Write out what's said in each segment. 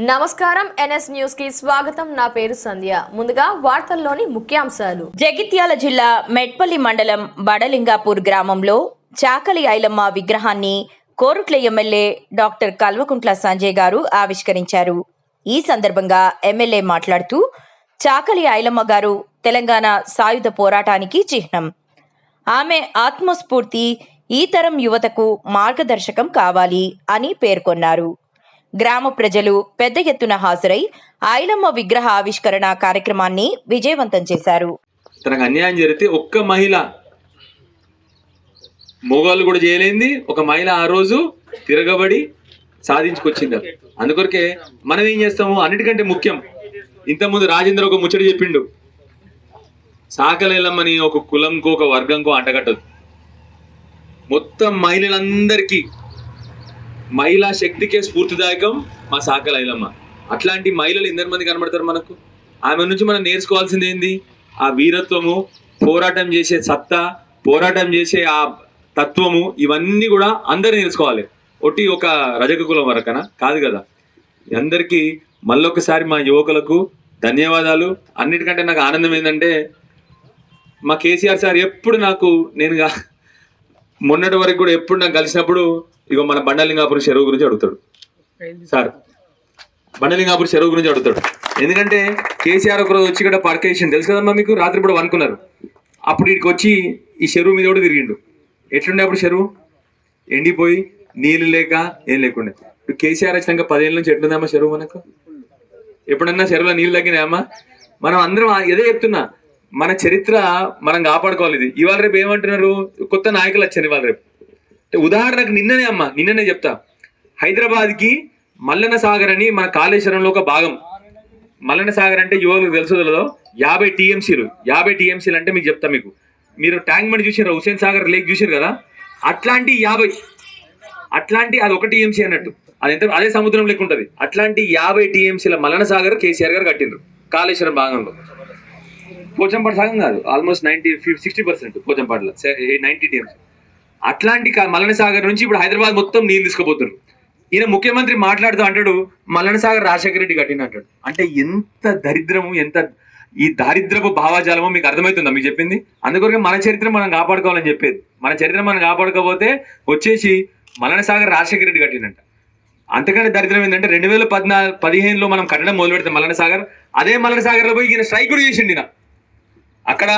నమస్కారం ఎన్ఎస్ న్యూస్కి స్వాగతం. నా పేరు సంధ్య. ముందుగా వార్తల్లోని ముఖ్యాంశాలు. జగిత్యాల జిల్లా మెట్పల్లి మండలం బడలింగాపూర్ గ్రామంలో చాకలి ఐలమ్మ విగ్రహాన్ని కోరుట్ల ఎమ్మెల్యే డాక్టర్ కల్వకుంట్ల సంజయ్ గారు ఆవిష్కరించారు. ఈ సందర్భంగా ఎమ్మెల్యే మాట్లాడుతూ చాకలి ఐలమ్మ గారు తెలంగాణ సాయుధ పోరాటానికి చిహ్నం. ఆమె ఆత్మస్ఫూర్తి ఈ తరం యువతకు మార్గదర్శకం కావాలి అని పేర్కొన్నారు. గ్రామ ప్రజలు పెద్ద ఎత్తున హాజరై ఐలమ్మ విగ్రహ ఆవిష్కరణ కార్యక్రమాన్ని విజయవంతం చేశారు. తనకు అన్యాయం జరిగితే ఒక్క మహిళ మోగాళ్ళు కూడా చేయలేంది. ఒక మహిళ ఆ రోజు తిరగబడి సాధించుకొచ్చింది. అందుకొరకే మనం ఏం చేస్తాము? అన్నిటికంటే ముఖ్యం. ఇంతకుముందు రాజేంద్ర ఒక ముచ్చట చెప్పిండు. సాకలేలమ్మని ఒక కులంకో ఒక వర్గంకో అంటగట్టదు మొత్తం మహిళలందరికీ మహిళా శక్తికే స్ఫూర్తిదాయకం మా సాకలైలమ్మ అట్లాంటి మహిళలు ఎందరి మంది కనబడతారు మనకు? ఆమె నుంచి మనం నేర్చుకోవాల్సింది ఏంది? ఆ వీరత్వము పోరాటం చేసే సత్తా పోరాటం చేసే ఆ తత్వము ఇవన్నీ కూడా అందరు నేర్చుకోవాలి. ఒట్టి ఒక రజక కులం వరకనా? కాదు కదా. అందరికీ మళ్ళొకసారి మా యువకులకు ధన్యవాదాలు. అన్నిటికంటే నాకు ఆనందం ఏంటంటే మా కేసీఆర్ సార్ ఎప్పుడు నాకు నేనుగా మొన్నటి వరకు కూడా ఎప్పుడు నాకు కలిసినప్పుడు ఇగో మన బండలింగాపురం చెరువు గురించి అడుగుతాడు. సార్ బండలింగాపురం చెరువు గురించి అడుగుతాడు. ఎందుకంటే కేసీఆర్ ఒక రోజు వచ్చి ఇక్కడ పార్కేషన్ తెలుసు కదమ్మా మీకు? రాత్రి కూడా అనుకున్నారు అప్పుడు ఇక్కడికి వచ్చి ఈ చెరువు మీద కూడా తిరిగిండు. ఎట్లుండే అప్పుడు చెరువు? ఎండిపోయి నీళ్ళు లేక ఏం లేకుండే. ఇప్పుడు కేసీఆర్ వచ్చినాక పదేళ్ళ నుంచి ఎట్లుందమ్మా చెరువు మనకు? ఎప్పుడన్నా చెరువులో నీళ్ళు తగ్గినాయమ్మా మనం అందరం ఏదో ఇదే చెప్తున్నా. మన చరిత్ర మనం కాపాడుకోవాలి ఇది. ఇవాళ రేపు ఏమంటున్నారు? కొత్త నాయకులు వచ్చారు ఇవాళ రేపు. ఉదాహరణకు నిన్ననే అమ్మ నిన్ననే చెప్తా. హైదరాబాద్కి మల్లన సాగర్ అని మన కాళేశ్వరంలో ఒక భాగం. మల్లన సాగర్ అంటే యువకులకు తెలుసు యాభై టీఎంసీలు. యాభై టీఎంసీలు అంటే మీకు చెప్తా మీకు. మీరు ట్యాంక్ బండ్ చూసారు హుసేన్ సాగర్ లేక్ చూసారు కదా? అట్లాంటి యాభై అట్లాంటి అది ఒక టీఎంసీ అన్నట్టు. అది ఎంత అదే సముద్రం లెక్క ఉంటుంది. అట్లాంటి యాభై టీఎంసీల మల్లన సాగర్ కేసీఆర్ గారు కట్టిండ్రు కాళేశ్వరం భాగంలో. పోచంపాడు సాగం కాదు almost ninety sixty percent పోచంపాడులో. Ninety TMC. అట్లాంటి కా- సాగర్ నుంచి ఇప్పుడు హైదరాబాద్ మొత్తం నీళ్ళు తీసుకుపోతున్నారు. ఈయన ముఖ్యమంత్రి మాట్లాడుతూ అంటాడు మల్లన సాగర్ రాజశేఖర రెడ్డి కట్టిన అంటాడు. అంటే ఎంత దరిద్రము ఎంత ఈ దారిద్రపు భావాజాలమో మీకు అర్థమవుతుందా మీకు చెప్పింది? అందుకొరకే మన చరిత్ర మనం కాపాడుకోవాలని చెప్పేది. మన చరిత్ర మనం కాపాడుకోకపోతే వచ్చేసి మల్లన సాగర్ రాజశేఖర రెడ్డి కట్టిందంట అంతకంటే దరిద్రం ఏంటంటే రెండు వేల పద్నా పదిహేనులో మనం కట్టడం మొదలు పెడితే మల్లన సాగర్ అదే మల్లన సాగర్లో పోయి ఈయన స్ట్రైక్ కూడా చేసిండి ఈయన. అక్కడ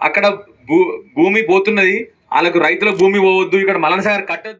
అక్కడ భూ భూమి పోతున్నది వాళ్ళకు రైతుల భూమి పోవద్దు ఇక్కడ మల్లన సాగర్ కట్టద్దు.